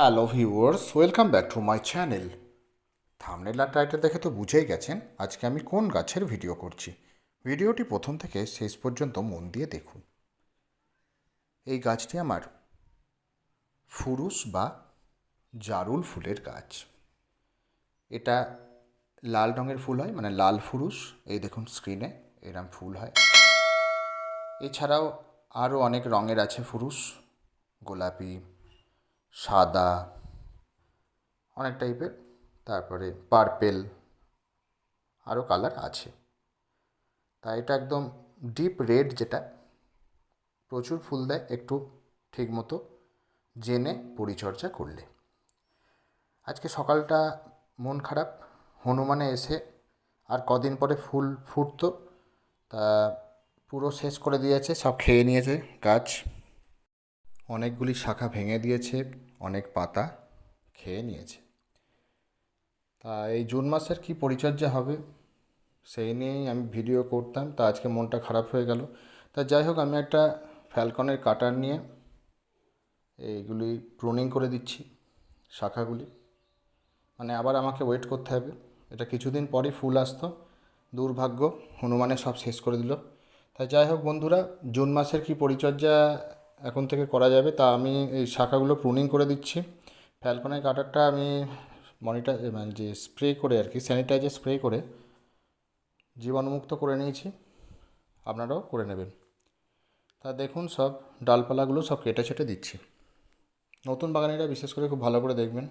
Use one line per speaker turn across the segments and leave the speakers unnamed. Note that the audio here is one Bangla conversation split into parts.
Hello viewers, welcome back to my channel. Thumbnail R title দেখে তো বুঝেই গেছেন আজকে আমি কোন গাছের ভিডিও করছি। ভিডিওটি প্রথম থেকে শেষ পর্যন্ত মন দিয়ে দেখুন। এই গাছটি আমার ফুরুস বা জারুল ফুলের গাছ। এটা লাল রঙের ফুল হয় মানে লাল ফুরুস, এই দেখুন স্ক্রিনে এরম ফুল হয়। এছাড়াও আরও অনেক রঙের আছে ফুরুস, গোলাপি সাদা, অনেক টাইপের। তারপরে পার্পেল আরও কালার আছে। তা এটা একদম ডিপ রেড যেটা, প্রচুর ফুল দেয় একটু ঠিক মতো জেনে পরিচর্যা করলে। আজকে সকালটা মন খারাপ, হনুমানে এসে আর কদিন পরে ফুল ফুটতো। তা পুরো শেষ করে দিয়েছে, সব খেয়ে নিয়েছে গাছ। অনেকগুলি শাখা ভেঙে দিয়েছে। অনেক পাতা খেয়ে নিয়েছে। তা এই জুন মাসের কি পরিচর্যা হবে সেই নিয়েই আমি ভিডিও করতাম। তা আজকে মনটা খারাপ হয়ে গেল। তা যাই হোক, আমি একটা ফ্যালকনের কাটার নিয়ে এইগুলি প্রুনিং করে দিচ্ছি শাখাগুলি। মানে আবার আমাকে ওয়েট করতে হবে। এটা কিছুদিন পরই ফুল আসতো। দুর্ভাগ্য, হনুমানে সব শেষ করে দিল। তা যাই হোক বন্ধুরা, জুন মাসের কি পরিচর্যা এখন থেকে করা যাবে। তা আমি এই শাখাগুলো প্রুনিং করে দিচ্ছি। ফ্যালকনের কাটারটা আমি মনিটার মানে যে স্প্রে করে আর কি স্যানিটাইজার স্প্রে করে জীবাণুমুক্ত করে নিয়েছি। আপনারাও করে নেবেন। তা দেখুন সব ডালপালাগুলো সব কেটে ছেটে দিচ্ছি। নতুন বাগানিরা বিশেষ করে খুব ভালো করে দেখবেন।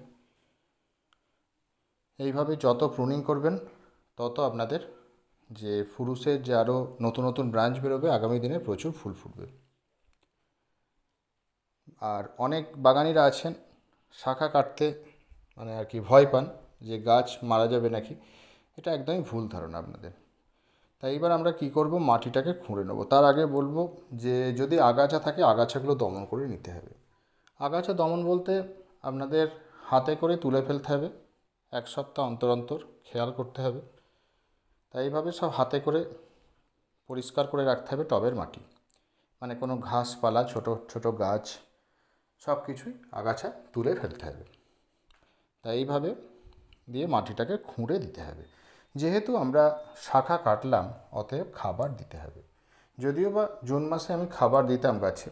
এইভাবে যত প্রুনিং করবেন, তত আপনাদের যে ফুরুসের যে আরও নতুন নতুন ব্রাঞ্চ বেরোবে, আগামী দিনে প্রচুর ফুল ফুটবে। আর অনেক বাগানিরা আছেন, শাখা কাটতে মানে আর কি ভয় পান যে গাছ মারা যাবে নাকি। এটা একদমই ভুল ধারণা আপনাদের। তাই এবার আমরা কি করব? মাটিটাকে খুঁড়ে নেব। তার আগে বলব যে যদি আগাছা থাকে, আগাছাগুলো দমন করে নিতে হবে। আগাছা দমন বলতে আপনাদের হাতে করে তুলে ফেলতে হবে। এক সপ্তাহ অন্তর অন্তর খেয়াল করতে হবে। তাই এইভাবে সব হাতে করে পরিষ্কার করে রাখতে হবে টবের মাটি। মানে কোনো ঘাসপালা, ছোট ছোট গাছ সব কিছুই আগাছা তুলে ফেলতে হবে। তাই এইভাবে দিয়ে মাটিটাকে খুঁড়ে দিতে হবে। যেহেতু আমরা শাখা কাটলাম, অতএব খাবার দিতে হবে। যদিও বা জুন মাসে আমি খাবার দিতাম গাছে,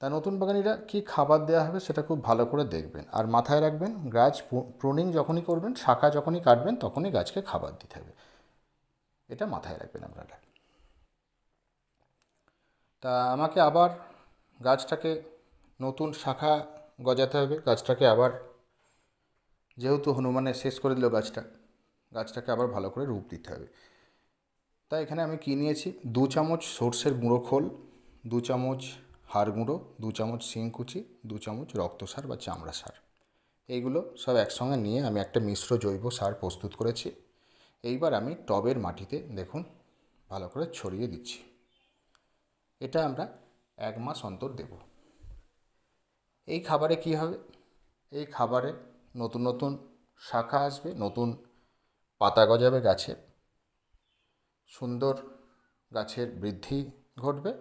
তা নতুন বাগানিরা কী খাবার দেওয়া হবে সেটা খুব ভালো করে দেখবেন। আর মাথায় রাখবেন, গাছ প্রুনিং যখনই করবেন, শাখা যখনই কাটবেন, তখনই গাছকে খাবার দিতে হবে। এটা মাথায় রাখবেন আপনারা। তা আমাকে আবার গাছটাকে নতুন শাখা গজাতে হবে। গাছটাকে আবার, যেহেতু হনুমানে শেষ করে দিল গাছটা, গাছটাকে আবার ভালো করে রূপ দিতে হবে। তাই এখানে আমি কী নিয়েছি? দু চামচ সর্ষের গুঁড়ো খোল, দু চামচ হাড় গুঁড়ো, দু চামচ শিংকুচি দু চামচ রক্ত সার বা চামড়া সার। এইগুলো সব একসঙ্গে নিয়ে আমি একটা মিশ্র জৈব সার প্রস্তুত করেছি। এইবার আমি টবের মাটিতে দেখুন, ভালো করে ছড়িয়ে দিচ্ছি। এটা আমরা এক মাস অন্তর দেব। এই খাবারে কি হবে? এই খাবারে নতুন নতুন শাখা আসবে, নতুন পাতা গজাবে গাছে। সুন্দর গাছের বৃদ্ধি ঘটবে।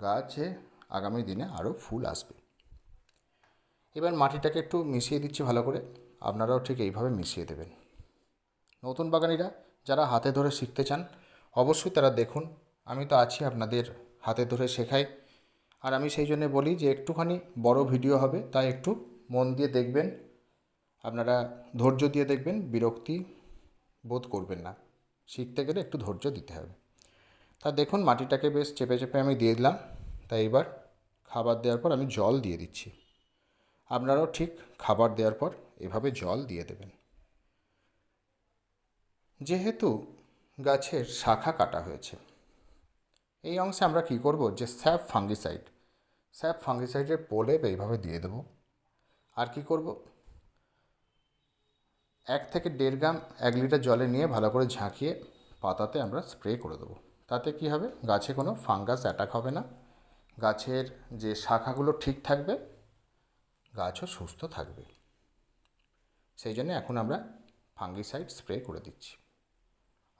গাছে আগামী দিনে আরও ফুল আসবে। এবার মাটিটাকে একটু মিশিয়ে দিচ্ছি ভালো করে। আপনারাও ঠিক এইভাবে মিশিয়ে দেবেন। নতুন বাগানিরা যারা হাতে ধরে শিখতে চান, অবশ্যই তারা দেখুন। আমি তো আছি আপনাদের হাতে ধরে শেখাই। আর আমি সেই জন্য বলি যে একটুখানি বড় ভিডিও হবে, তাই একটু মন দিয়ে দেখবেন। আপনারা ধৈর্য দিয়ে দেখবেন, বিরক্তি বোধ করবেন না। শিখতে গেলে একটু ধৈর্য দিতে হবে। তা দেখুন, মাটিটাকে বেশ চেপে চেপে আমি দিয়ে দিলাম। তাই এবার খাবার দেওয়ার পর আমি জল দিয়ে দিচ্ছি। আপনারাও ঠিক খাবার দেওয়ার পর এভাবে জল দিয়ে দেবেন। যেহেতু গাছের শাখা কাটা হয়েছে, এই অংশে আমরা কি করব যে স্যাপ ফাঙ্গিসাইড স্যাপ ফাঙ্গিসাইডের প্রলেপ এইভাবে দিয়ে দেবো। আর কি করব? এক থেকে দেড় গ্রাম এক লিটার জলে নিয়ে ভালো করে ঝাঁকিয়ে পাতাতে আমরা স্প্রে করে দেবো। তাতে কি হবে? গাছে কোনো ফাঙ্গাস অ্যাটাক হবে না। গাছের যে শাখাগুলো ঠিক থাকবে, গাছও সুস্থ থাকবে। সেই জন্য এখন আমরা ফাঙ্গিসাইড স্প্রে করে দিচ্ছি।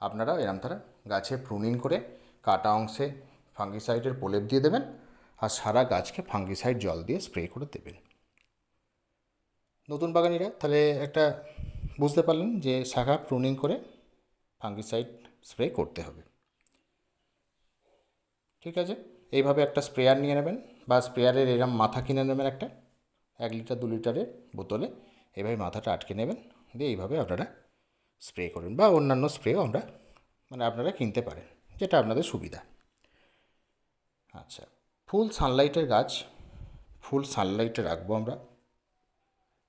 আপনারাও এরম তারা গাছে প্রুনিং করে কাটা অংশে ফাঙ্গিসাইডের প্রলেপ দিয়ে দেবেন। আর সারা গাছকে ফাঙ্গিসাইড জল দিয়ে স্প্রে করে দেবেন। নতুন বাগানিরা, তাহলে একটা বুঝতে পারলেন যে শাখা প্রুনিং করে ফাঙ্গিসাইড স্প্রে করতে হবে। ঠিক আছে? এইভাবে একটা স্প্রেয়ার নিয়ে নেবেন বা স্প্রেয়ারের এরম মাথা কিনে নেবেন একটা, এক লিটার, দু লিটারের বোতলে। এইভাবে মাথাটা আটকে নেবেন, দিয়ে এইভাবে আপনারা স্প্রে করুন বা অন্যান্য স্প্রেও আমরা মানে আপনারা কিনতে পারেন, যেটা আপনাদের সুবিধা। আচ্ছা। ফুল সানলাইটের গাছ, ফুল সানলাইটে রাখব আমরা।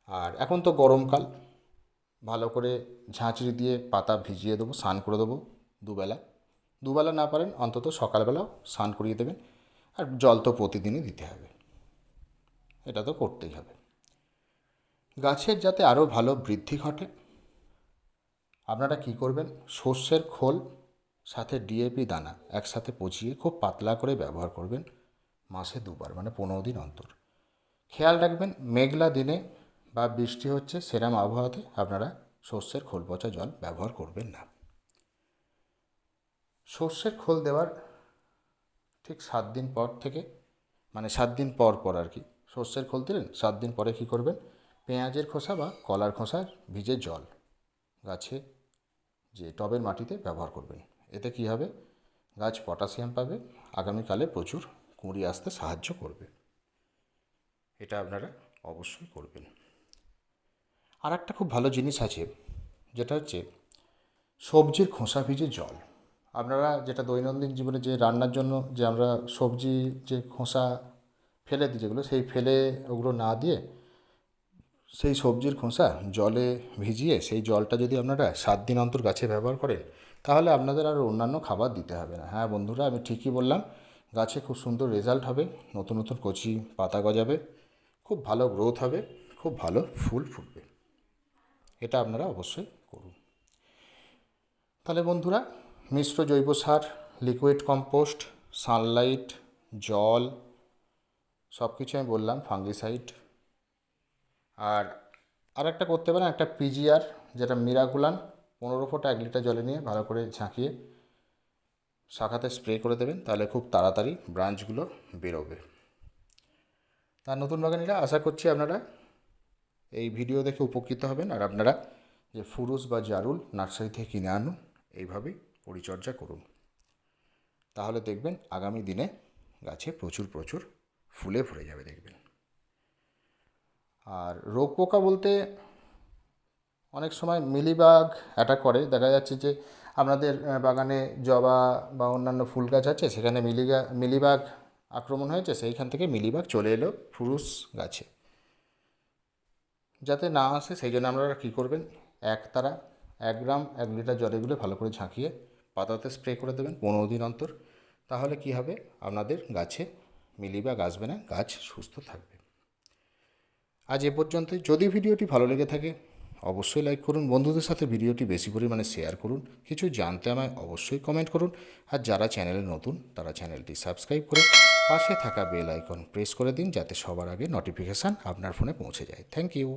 আর এখন তো গরমকাল, ভালো করে ঝাঁচড়ি দিয়ে পাতা ভিজিয়ে দেবো, স্নান করে দেবো দুবেলা। দুবেলা না পারেন, অন্তত সকালবেলাও স্নান করিয়ে দেবেন। আর জল তো প্রতিদিনই দিতে হবে। এটা তো করতেই হবে। গাছের যাতে আরও ভালো বৃদ্ধি ঘটে, আপনারা কি করবেন? সর্ষের খোল, সাথে ডিএপি দানা একসাথে পচিয়ে খুব পাতলা করে ব্যবহার করবেন। মাসে দুবার মানে পনেরো দিন অন্তর। খেয়াল রাখবেন, মেঘলা দিনে বা বৃষ্টি হচ্ছে, সেরাম আবহাওয়াতে আপনারা সর্ষের খোল পচা জল ব্যবহার করবেন না। সর্ষের খোল দেওয়ার ঠিক সাত দিন পর থেকে মানে সাত দিন পর পর আর কি, সর্ষের খোল দিলেন, সাত দিন পরে কী করবেন? পেঁয়াজের খোসা বা কলার খোসার ভিজে জল গাছে, যে টবের মাটিতে ব্যবহার করবেন। এতে কী হবে? গাছ পটাশিয়াম পাবে। আগামীকালে প্রচুর কুঁড়ি আসতে সাহায্য করবে। এটা আপনারা অবশ্যই করবেন। আর একটা খুব ভালো জিনিস আছে, যেটা হচ্ছে সবজির খোসা ভিজে জল। আপনারা যেটা দৈনন্দিন জীবনে যে রান্নার জন্য যে আমরা সবজি যে খোসা ফেলে দিই যেগুলো, সেই ফেলে ওগুলো না দিয়ে সেই সবজির খোসা জলে ভিজিয়ে সেই জলটা যদি আপনারা সাত দিন অন্তর গাছে ব্যবহার করেন, তাহলে আপনাদের আর অন্যান্য খাবার দিতে হবে না। হ্যাঁ বন্ধুরা, আমি ঠিকই বললাম গাছে খুব সুন্দর রেজাল্ট হবে, নতুন নতুন কচি পাতা গজাবে, খুব ভালো গ্রোথ হবে, খুব ভালো ফুল ফুটবে। এটা আপনারা অবশ্যই করুন। তাহলে বন্ধুরা, মিশ্র জৈব সার লিকুইড কম্পোস্ট সানলাইট জল সব কিছু আমি বললাম ফাঙ্গিসাইড আর আর একটা করতে পারেন, একটা পিজিআর যেটা মিরাকুলান পনেরো ফোঁটা এক লিটার জলে নিয়ে ভালো করে ঝাঁকিয়ে শাখাতে স্প্রে করে দেবেন, তাহলে খুব তাড়াতাড়ি ব্রাঞ্চগুলো বেরোবে। তার নতুন বাগানিরা, আশা করছি আপনারা এই ভিডিও দেখে উপকৃত হবেন, আর আপনারা যে ফুরুস বা জারুল নার্সারি থেকে কিনে আনুন, এইভাবেই পরিচর্যা করুন। তাহলে দেখবেন, আগামী দিনে গাছে প্রচুর প্রচুর ফুলে ভরে যাবে দেখবেন। আর রোগ পোকা বলতে অনেক সময় মিলিবাগ অ্যাটাক করে, দেখা যাচ্ছে যে আপনাদের বাগানে জবা বা অন্যান্য ফুল গাছ আছে, সেখানে মিলিগা, মিলিবাগ আক্রমণ হয়েছে, সেইখান থেকে মিলিবাগ চলে এলো ফুরুস গাছে। যাতে না আসে, সেই জন্য আপনারা কী করবেন? এক তারা, এক গ্রাম, এক লিটার জলে গুলে ভালো করে ঝাঁকিয়ে পাতাতে স্প্রে করে দেবেন পনেরো দিন অন্তর। তাহলে কী হবে? আপনাদের গাছে মিলিবাগ আসবে না, গাছ সুস্থ থাকবে। আজ এ পর্যন্তই। যদি ভিডিওটি ভালো লেগে থাকে অবশ্যই লাইক করুন, বন্ধুদের সাথে ভিডিওটি বেশি পরিমাণে শেয়ার করুন, কিছু জানতে আমায় অবশ্যই কমেন্ট করুন, আর যারা চ্যানেলে নতুন, তারা চ্যানেলটি সাবস্ক্রাইব করে পাশে থাকা বেল আইকন প্রেস করে দিন, যাতে সবার আগে নোটিফিকেশান আপনার ফোনে পৌঁছে যায়। Thank you